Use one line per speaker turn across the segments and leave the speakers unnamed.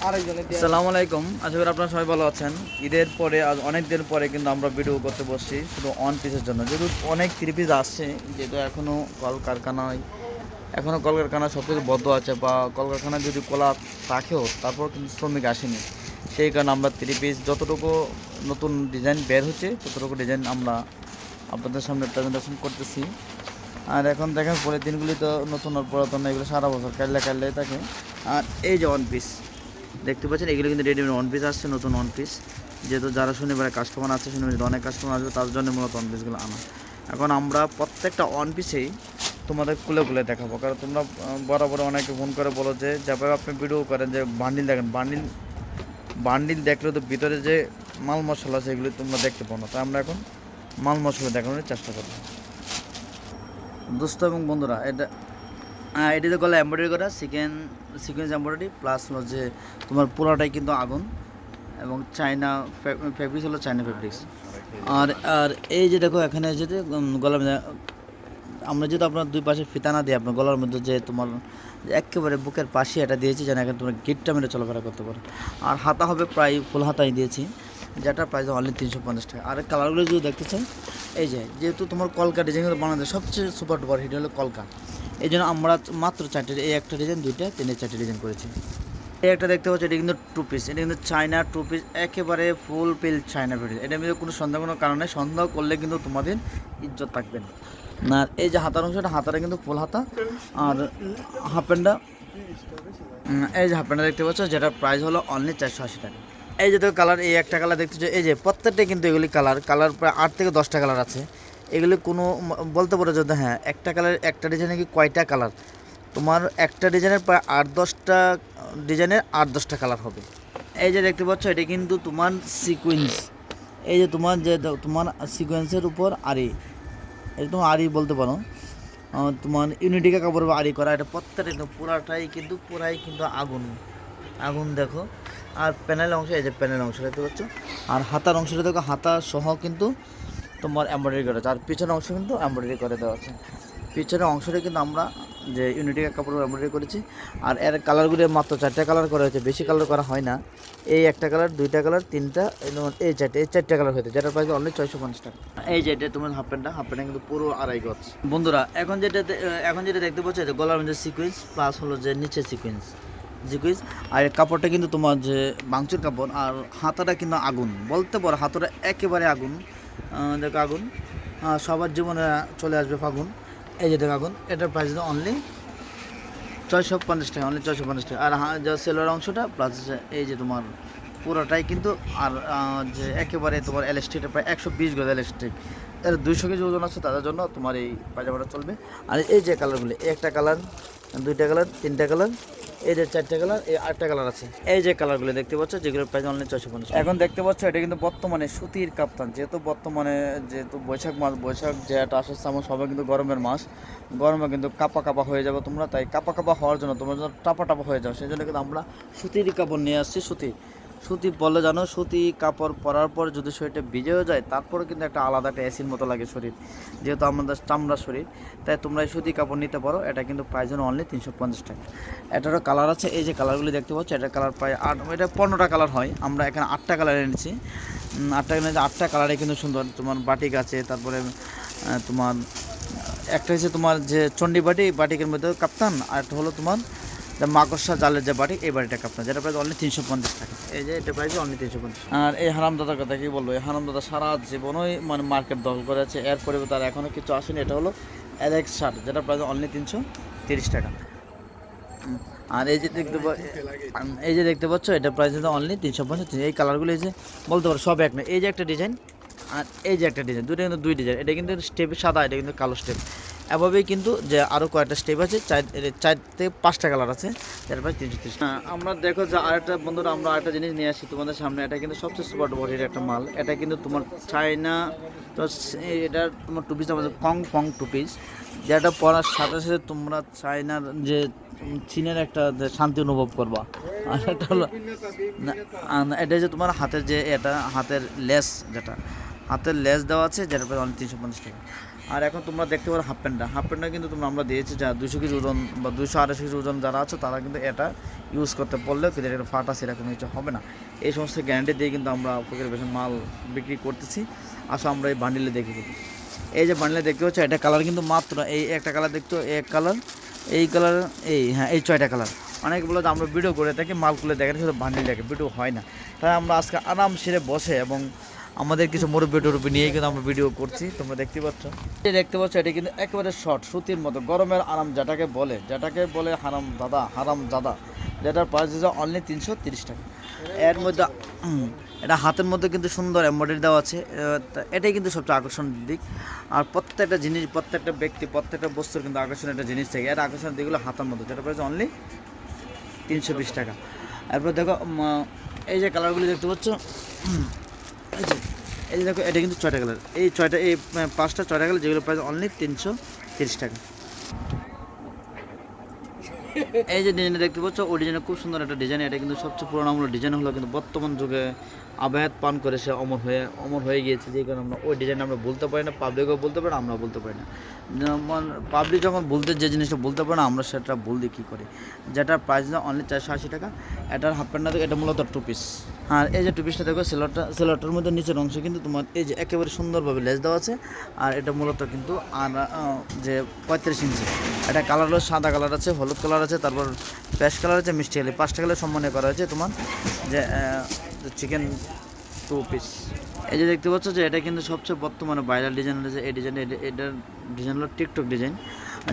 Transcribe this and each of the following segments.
আসসালামু আলাইকুম। আশা করি আপনারা সবাই ভালো আছেন। ঈদের পরে, আজ অনেক দিন পরে কিন্তু আমরা ভিডিও করতে বসছি শুধু অন পিসের জন্য। যেহেতু অনেক থ্রি পিস আসছে, যেহেতু এখনও কলকারখানায় এখনও কলকারখানা সব কিছু বদ্ধ আছে বা কলকারখানা যদি কলা থাকেও তারপর কিন্তু শ্রমিক আসেনি। সেই কারণে আমরা থ্রি পিস যতটুকু নতুন ডিজাইন বের হচ্ছে, ততটুকু ডিজাইন আমরা আপনাদের সামনে প্রেজেন্টেশন করতেছি। আর এখন দেখেন, পরের দিনগুলি তো নতুন পুরাতন, এগুলো সারা বছর কাটলে কাটলে থাকে। আর এই যে ওয়ান পিস দেখতে পাচ্ছেন, এগুলো কিন্তু রেডিমেড ওয়ান পিস আসছে, নতুন ওয়ান পিস যেহেতু যারা শনিবারে কাস্টমার আছে শনিবার অনেক কাস্টমার আসবে, তার জন্য মূলত ওয়ান পিসগুলো আনা। এখন আমরা প্রত্যেকটা ওয়ান পিসেই তোমাদের খুলে খুলে দেখাবো। কারণ তোমরা বরাবর অনেকে ফোন করে বলো যে, যেভাবে আপনি ভিডিও করেন যে বান্ডিল দেখেন বান্ডিল বান্ডিল দেখলে তো ভিতরে যে মাল মশলা আছে, এগুলো তোমরা দেখতে পাও না। তাই আমরা এখন মাল মশলা দেখানোর চেষ্টা করব। দোস্ত এবং বন্ধুরা, এটা এটিতে গলা এমব্রয়ডারি করা চিকেন সিকোয়েন্স এমব্রয়ডারি প্লাস হলো যে তোমার পুরোটাই কিন্তু আগুন, এবং চায়না ফেব্রিক্স হলো চায়না ফেব্রিক্স আর আর এই যে দেখো, এখানে যেতে গলার আমরা যেহেতু আপনার দুই পাশে ফিতানা দিই আপনার গলার মধ্যে যে তোমার একেবারে বুকের পাশে এটা দিয়েছি, যেন এখানে তোমার গিটটা মেরে চলাফেরা করতে পারো। আর হাতা হবে প্রায় ফুল হাতাই দিয়েছি, যেটা প্রাইস অনলি তিনশো পঞ্চাশ টাকা। আর কালারগুলো যদি দেখতে চাই, এই যে, যেহেতু তোমার কলকা ডিজাইন বানাতে সবচেয়ে সুপার ডুপার হিট হলো কলকা। এই জন্য আমরা মাত্র চারটে, এই একটা ডিজাইন, দুইটা, তিনটে, চারটে ডিজাইন করেছি। এই একটা দেখতে পাচ্ছি, এটা কিন্তু টু পিস এটা কিন্তু চায়না টু পিস একেবারে ফুল পিল চায়না পিস এটা মধ্যে কোনো সন্দেহ, কোনো কারণে সন্দেহ করলে কিন্তু তোমাদের ইজ্জত থাকবে না। না এই যে হাতার অংশটা, হাতাটা কিন্তু ফুল হাতা। আর হাফ প্যান্টটা এই যে হাফ প্যান্টটা দেখতে পাচ্ছ, যেটা প্রাইস হলো অনলি চারশো আশি টাকা। এই যে তো কালার এই একটা কালার দেখতে এই যে প্রত্যেকটা কিন্তু এগুলি কালার কালার প্রায় আট থেকে দশটা কালার আছে। এগুলি কোনো বলতে পারো যদি হ্যাঁ একটা কালার একটা ডিজাইনে কি কয়টা কালার তোমার একটা ডিজাইনের প্রায় আট দশটা ডিজাইনের আট দশটা কালার হবে। এই যে দেখতে পাচ্ছ, এটা কিন্তু তোমার সিকুয়েন্স এই যে তোমার যে তোমার সিকোয়েন্সের উপর আরি এটা তোমার আরি বলতে পারো। তোমার ইউনিটিকা কাপড় বা আরি করা, এটা প্রত্যেকটা পুরাটাই কিন্তু, পুরাই কিন্তু আগুন। আগুন দেখো। আর প্যানেল অংশ, এই যে প্যানেল অংশ দেখতে পাচ্ছ। আর হাতার অংশটা দেখো, হাতা সহ কিন্তু তোমার এমব্রয়ডারি করা আছে আর পিছনের অংশ কিন্তু এমব্রয়ডারি করে দেওয়া আছে। পিছনের অংশটা কিন্তু আমরা যে ইউনিটিকা কাপড় এমব্রয়ডারি করেছি, আর এর কালারগুলো মাত্র চারটে কালার করা হয়েছে, বেশি কালার করা হয় না। এই একটা কালার দুইটা কালার তিনটা, এই চারটে এই চারটে কালার হয়েছে, যেটার প্রাইস অনলি ছয়শো পঞ্চাশ টাকা। এই যে তোমার হাফ প্যান্টটা হাফ প্যান্টটা কিন্তু পুরো আড়াই গজ। বন্ধুরা, এখন যেটা এখন যেটা দেখতে পাচ্ছ যে গলার মধ্যে সিকুয়েন্স প্লাস হলো যে নিচে সিকুয়েন্স সিকুয়েন্স আর কাপড়টা কিন্তু তোমার যে বাংচুর কাপড়, আর হাতাটা কিন্তু আগুন, বলতে পারো হাতাটা একেবারে আগুন। দেখো আগুন সবার জীবনে চলে আসবে ফাগুন। এই যে দেখো আগুন এটার প্রাইস অনলি ছয়শো পঞ্চাশ টাকা অনলি ছয়শো পঞ্চাশ টাকা। আর যে সেলোর অংশটা প্লাস এই যে তোমার পুরোটাই কিন্তু, আর যে একেবারে তোমার এলাস্টিকটা প্রায় একশো বিশ গজ এলাস্টিক এর দুইশো কেজি ওজন আছে, তাদের জন্য তোমার এই পাজামাটা চলবে। আর এই যে কালারগুলি একটা কালার দুইটা কালার তিনটা কালার এই যে চারটে কালার, এই আটটা কালার আছে। এই যে কালারগুলো দেখতে পাচ্ছ যেগুলো প্রাইস অনলি ছয়শো পঞ্চাশ এখন দেখতে পাচ্ছ, এটা কিন্তু বর্তমানে সুতির কাপ্তান। যেহেতু বর্তমানে যেহেতু বৈশাখ মাস, বৈশাখ যেটা আসার সামন সবাই কিন্তু গরমের মাস। গরমে কিন্তু কাপা কাপা হয়ে যাবে তোমরা। তাই কাপা কাপা হওয়ার জন্য তোমরা টাপা টাপা হয়ে যাও। সেই জন্য কিন্তু আমরা সুতির কাপড় নিয়ে আসছি সুতি। সুতি বলে জানো, সুতি কাপড় পরার পর যদি শরীরটা ভিজেও যায় তারপরে কিন্তু একটা আলাদা একটা অ্যাসির মতো লাগে শরীর, যেহেতু আমাদের চামড়া শরীর। তাই তোমরা এই সুতি কাপড় নিতে পারো, এটা কিন্তু প্রাইস হলো অনলি তিনশো পঞ্চাশ টাকা। এটারও কালার আছে, এই যে কালারগুলি দেখতে পাচ্ছ, এটার কালার প্রায় আট, এটা পনেরোটা কালার হয়, আমরা এখানে আটটা কালার এনেছি। আটটা এনেছি, আটটা কালারে কিন্তু সুন্দর, তোমার বাটিক আছে, তারপরে তোমার, একটা হচ্ছে তোমার যে চণ্ডী বাটি বাটিকের মধ্যে কাপ্তান, আর একটা হলো তোমার মাকড়সা জালের যে বাড়ি এই বাড়িটা কাপ্তান যেটা প্রাইস অনলি তিনশো পঞ্চাশ টাকা। এই যে এটা প্রাইস অনলি তিনশো পঞ্চাশ। আর এই হারাম দাদার কথা কি বলব? এই হারাম দাদা সারা জীবনই মানে মার্কেট দখল করে আছে। এর পরে তার এখনও কিছু আসেনি এটা হলো অ্যালেক্স শার্ট যেটা প্রাইস অনলি তিনশো তিরিশ টাকা। আর এই যে দেখতে পা- আম, এই যে দেখতে পাচ্ছ এটা প্রাইস হলো অনলি তিনশো পঞ্চাশ। এই কালারগুলো এই যে বলতে পারো সব এক না এই যে একটা ডিজাইন আর এই যে একটা ডিজাইন দুটো কিন্তু দুই ডিজাইন। এটা কিন্তু স্টেপ সাদা এটা কিন্তু কালো স্টেপ। এভাবেই কিন্তু যে আরও কয়েকটা স্টেপ আছে, চার চার থেকে পাঁচটা কালার আছে। যার প্রাইস তিনশো তিরিশ। হ্যাঁ আমরা দেখো যে আরেকটা বন্ধুরা, আমরা আরেকটা জিনিস নিয়ে আসি তোমাদের সামনে। এটা কিন্তু সবচেয়ে সুপার বডির একটা মাল। এটা কিন্তু তোমার চায়না তো এটা তোমার টু আমাদের কং ফং টু পিস যেটা পরার সাথে সাথে তোমরা চায়নার যে চীনের একটা শান্তি অনুভব করবা। আর এটা হলো এটা যে তোমার হাতের যে এটা, হাতের লেস যেটা, হাতের লেস দেওয়া আছে যেটা অনেক তিনশো পঞ্চাশ টাকা। আর এখন তোমরা দেখতে পারো হাফ প্যান্টটা হাফ প্যান্টটা কিন্তু তোমরা আমরা দিয়েছি যা দুশো কেজি ওজন বা দুশো আড়াইশো কেজি ওজন যারা আছে, তারা কিন্তু এটা ইউজ করতে পারলেও কিন্তু এটা ফাটা সেরকম কিছু হবে না। এই সমস্ত গ্যারান্টি দিয়ে কিন্তু আমরা ফকির বেশন মাল বিক্রি করতেছি। আসো আমরা এই বান্ডিলে দেখে এই যে বান্ডিলে দেখতে পাচ্ছ, এটা কালার কিন্তু মাত্র এই একটা কালার দেখতে এক কালার এই কালার এই হ্যাঁ এই ছয়টা কালার অনেকে বলে আমরা ভিডিও করে থাকি, মাল খুলে দেখেন শুধু বান্ডিল দেখে ভিডিও হয় না। তাই আমরা আজকে আরাম সেরে বসে এবং আমাদের কিছু মুরব্বী টুরব্বি নিয়ে কিন্তু আমরা ভিডিও করছি, তোমরা দেখতে পাচ্ছ। এই দেখতে পাচ্ছ, এটা কিন্তু একেবারে শর্ট সুতির মতো, গরমের আরাম যেটাকে বলে যেটাকে বলে হারাম দাদা হারাম দাদা যেটার প্রাইস দিচ্ছে অনলি তিনশো তিরিশ টাকা। এর মধ্যে এটা হাতের মধ্যে কিন্তু সুন্দর এমব্রয়ডারি দেওয়া আছে এটাই কিন্তু সবচেয়ে আকর্ষণের দিক। আর প্রত্যেকটা জিনিস, প্রত্যেকটা ব্যক্তি, প্রত্যেকটা বস্তুর কিন্তু আকর্ষণের একটা জিনিস থাকে। এটা আকর্ষণের দিকগুলো হাতের মধ্যে যেটা প্রাইস অনলি তিনশো বিশ টাকা। এরপর দেখো এই যে কালারগুলি দেখতে পাচ্ছ এই যে এই যে দেখো, এটা কিন্তু ছয়টা কালার। এই ছয়টা, এই পাঁচটা ছয়টা কালার, যেগুলো প্রাইস অনলি তিনশো তিরিশ টাকা। এই যে ডিজাইনটা দেখতে পাচ্ছ, ওই ডিজাইনটা খুব সুন্দর একটা ডিজাইন। এটা কিন্তু সবচেয়ে পুরোনো আমলের ডিজাইন হলো কিন্তু বর্তমান যুগে আবায়াত পান করে সে অমর হয়ে অমর হয়ে গিয়েছে। যে কারণে আমরা ওই ডিজাইন আমরা বলতে পারি না পাবলিকও বলতে পারি না, আমরাও বলতে পারি না। যেমন পাবলিক যখন বলতে যে জিনিসটা বলতে পারে না, আমরা সেটা বলতে কী করি? যেটার প্রাইস না অনলি চারশো আশি টাকা, এটার হাফ প্যান্টটা দেখো এটা মূলত টু পিস আর এই যে টু পিসটা দেখো, সেলোয়ারটা, সেলোয়ারটার মধ্যে নিচের অংশ কিন্তু তোমার এই যে একেবারে সুন্দরভাবে লেস দেওয়া আছে, আর এটা মূলত কিন্তু আর যে পঁয়ত্রিশ ইঞ্চি। এটা কালার হলো সাদা কালার আছে, হলুদ কালার আছে তারপর প্যাশ কালার আছে মিষ্টি আলি। পাঁচটা কালার সম্মানে করা হয়েছে তোমার যে চিকেন টু পিস এই যে দেখতে পাচ্ছ যে এটা কিন্তু সবচেয়ে বর্তমানে ভাইরাল ডিজাইন হচ্ছে এই ডিজাইন এটার ডিজাইন হলো টিকটক ডিজাইন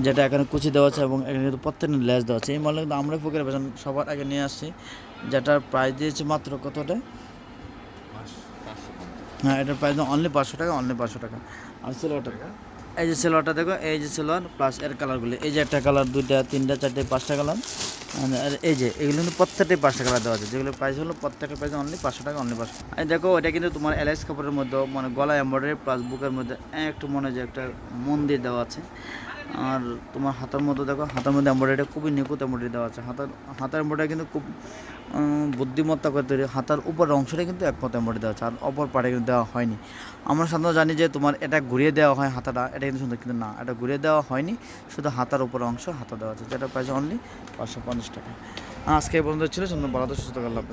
যেটা এখানে কুচি দেওয়া আছে এবং এখানে কিন্তু প্রত্যেকটা লেস দেওয়া আছে। এই মালে কিন্তু আমরা ফকির বেতন সবার আগে নিয়ে আসছি যেটার প্রাইস দিয়েছে মাত্র কতটা? হ্যাঁ এটার প্রাইস অনলি পাঁচশো টাকা অনলি পাঁচশো টাকা। আর সেলোয়ারটা এই যে সেলোয়ারটা দেখো, এই যে সেলোয়ার প্লাস এর কালারগুলি এই যে একটা কালার দুইটা, তিনটা, চারটে, পাঁচটা কালার আর এই যে, এগুলো কিন্তু প্রত্যেকটাই পাঁচটা কালার দেওয়া আছে। যেগুলো প্রাইস হলো প্রত্যেকটা প্রাইস অনলি পাঁচশো টাকা অনলি পাঁচশো আর দেখো এটা কিন্তু তোমার এলএস কাপড়ের মধ্যে মানে গলা এম্ব্রয়ডারি প্লাস বুকের মধ্যে একটু মনে যে একটা মন্দির দেওয়া আছে। আর তোমার হাতের মধ্যে দেখো, হাতের মধ্যে এম্ব্রয়ডারিটা খুবই নিখুঁত এম্ব্রয়ডারি দেওয়া আছে। হাতের হাতের এম্ব্রয়ডারি কিন্তু খুব বুদ্ধিমত্তা করে তৈরি। হাতার উপরের অংশটা কিন্তু একমত এম্ব্রয়ডারি দেওয়া আছে, আর অপর পাটে কিন্তু দেওয়া হয়নি। আমরা সাধারণত জানি যে তোমার এটা ঘুরিয়ে দেওয়া হয় হাতাটা, এটা কিন্তু সুন্দর, কিন্তু না, এটা ঘুরিয়ে দেওয়া হয়নি। শুধু হাতার উপর অংশ, হাতা দেওয়া আছে। যেটা প্রাইস অনলি পাঁচশো পঞ্চাশ টাকা। আজকে এই পর্যন্ত ছিল সুন্দর বলা তো সুস্থ আল্লাহ